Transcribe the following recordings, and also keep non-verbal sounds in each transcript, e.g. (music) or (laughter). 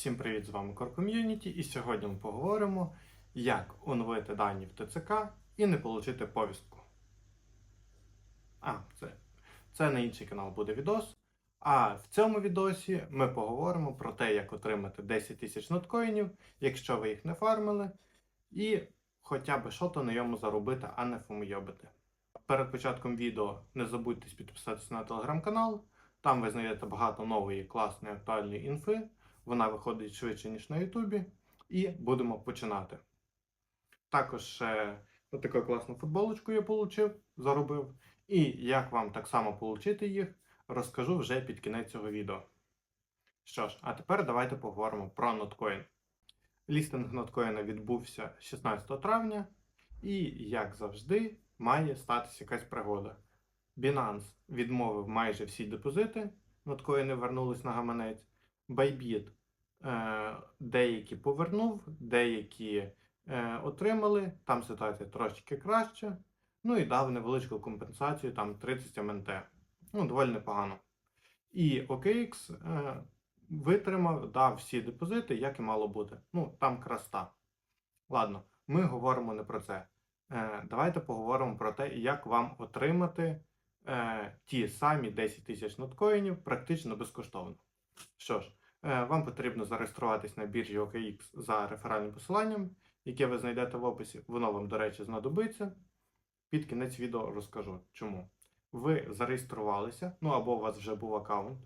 Всім привіт, з вами Core Community і сьогодні ми поговоримо, як оновити дані в ТЦК і не отримати повістку. А, це, це на інший канал буде відос. А в цьому відосі ми поговоримо про те, як отримати 10 тисяч ноткоїнів, якщо ви їх не фармили, і хоча б що-то на йому заробити, а не фомойобити. Перед початком відео не забудьте підписатися на телеграм-канал. Там ви знайдете багато нової, класної, актуальної інфи. Вона виходить швидше, ніж на Ютубі. І будемо починати. Також ще отаку класну футболочку я отримав, заробив. І як вам так само отримати їх, розкажу вже під кінець цього відео. Що ж, а тепер давайте поговоримо про ноткоін. Лістинг ноткоїна відбувся 16 травня, і, як завжди, має статися якась пригода. Binance відмовив майже всі депозити, ноткоїни вернулись на гаманець. Bybit е, деякі повернув, деякі е, отримали. Там ситуація трошки краща. Ну і дав невеличку компенсацію, там 30 МНТ. Ну, доволі непогано. І OKX е, витримав, дав всі депозити, як і мало бути. Ну, там краста. Ладно, ми говоримо не про це. Е, давайте поговоримо про те, як вам отримати е, ті самі 10 тисяч ноткоїнів практично безкоштовно. Що ж, е, вам потрібно зареєструватись на біржі OKX за реферальним посиланням, яке ви знайдете в описі. Воно вам, до речі, знадобиться. Під кінець відео розкажу чому. Ви зареєструвалися, ну або у вас вже був аккаунт.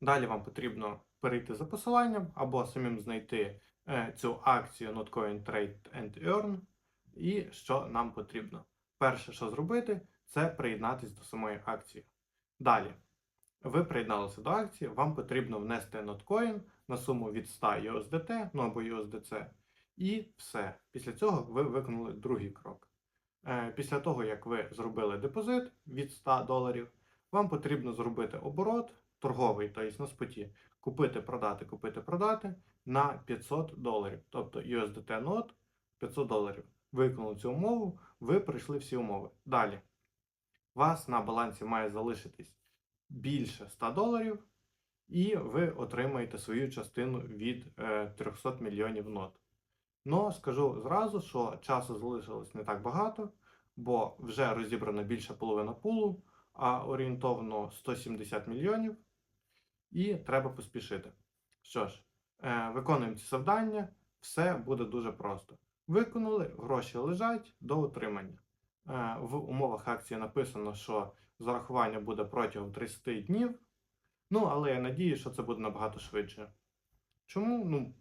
Далі вам потрібно перейти за посиланням або самим знайти е, цю акцію Notcoin Trade and Earn. І що нам потрібно? Перше, що зробити, це приєднатися до самої акції. Далі, ви приєдналися до акції, вам потрібно внести ноткоін на суму від 100 USDT, ну або USDC, і все. Після цього ви виконали другий крок. Е, Після того, як ви зробили депозит від 100 доларів, вам потрібно зробити оборот торговий, тобто на споті, купити, продати, купити, продати на 500 доларів, тобто USDT нот 500 доларів. Виконали цю умову, ви пройшли всі умови. Далі. Вас на балансі має залишитись більше 100 доларів, і ви отримаєте свою частину від е, 300 мільйонів нот. Но скажу зразу, що часу залишилось не так багато, бо вже розібрана більша половина пулу, а орієнтовно 170 мільйонів, і треба поспішити. Що ж, е, виконуємо ці завдання, все буде дуже просто. Виконали, гроші лежать до отримання. Е, В умовах акції написано, що зарахування буде протягом 30 днів. Ну, але я надію, що це буде набагато швидше. Чому? Ну,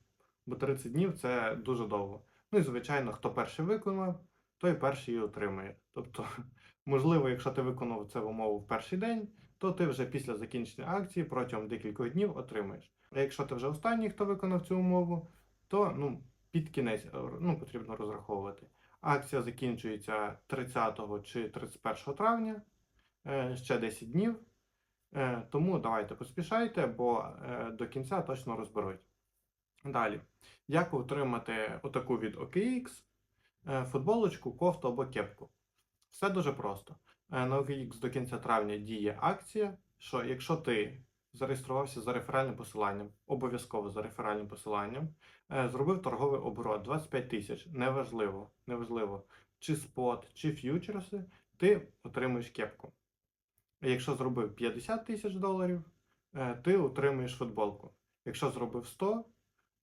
бо 30 днів це дуже довго. Ну і звичайно, хто перший виконав, той перший і отримає. Тобто, (laughs) можливо, якщо ти виконав це в умову в перший день, то ти вже після закінчення акції протягом декількох днів отримаєш. А якщо ти вже останній, хто виконав цю умову, то ну, під кінець ну, потрібно розраховувати. Акція закінчується 30 чи 31 травня, е, ще 10 днів. Е, Тому давайте поспішайте, бо е, до кінця точно розберуть. Далі, як отримати отаку від OKX футболочку, кофту або кепку? Все дуже просто. На OKX до кінця травня діє акція, що якщо ти зареєструвався за реферальним посиланням, обов'язково за реферальним посиланням, е, зробив торговий оборот 25 тисяч, неважливо, неважливо, чи спот, чи ф'ючерси, ти отримуєш кепку. Якщо зробив 50 тисяч доларів, е, ти отримуєш футболку. Якщо зробив 100,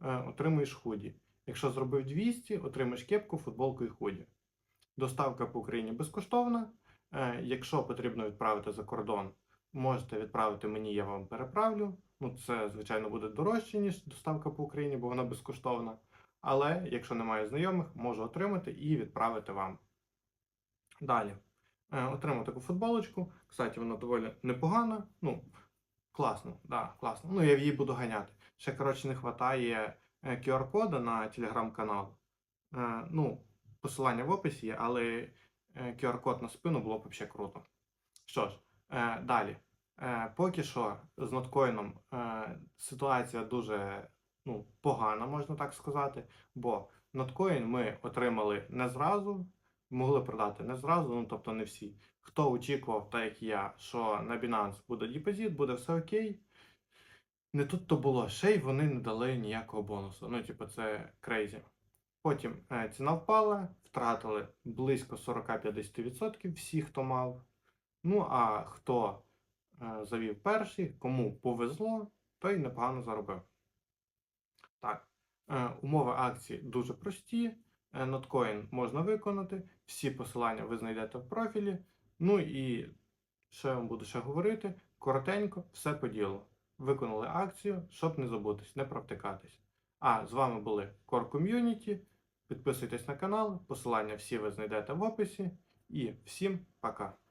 е, отримуєш худі. Якщо зробив 200, отримаєш кепку, футболку і худі. Доставка по Україні безкоштовна. Якщо потрібно відправити за кордон, можете відправити мені, я вам переправлю. Ну, це, звичайно, буде дорожче, ніж доставка по Україні, бо вона безкоштовна. Але якщо немає знайомих, можу отримати і відправити вам. Далі. Е, Отримав таку футболочку. Кстати, вона доволі непогана. Ну, класно, да, класно. Ну, я в її буду ганяти. Ще, коротше, не вистачає QR-кода на телеграм-канал. Е, Ну, посилання в описі є, але е, QR-код на спину було б взагалі круто. Що ж, е, далі. Е, Поки що з ноткоїном е, ситуація дуже ну, погана, можна так сказати. Бо ноткоін ми отримали не зразу, могли продати не зразу, ну тобто не всі. Хто очікував, так як я, що на Binance буде депозит, буде все окей. Не тут то було, ще й вони не дали ніякого бонусу. Ну, типу, це крейзі. Потім ціна впала, втратили близько 40-50% всі, хто мав. Ну, а хто е, завів перший, кому повезло, той непогано заробив. Так, е, умови акції дуже прості. Е, Ноткоін можна виконати. Всі посилання ви знайдете в профілі. Ну і що я вам буду ще говорити? Коротенько, все по ділу. Виконали акцію, щоб не забутись, не провтикатись. А з вами були Core Community. Підписуйтесь на канал, посилання всі ви знайдете в описі. І всім пока!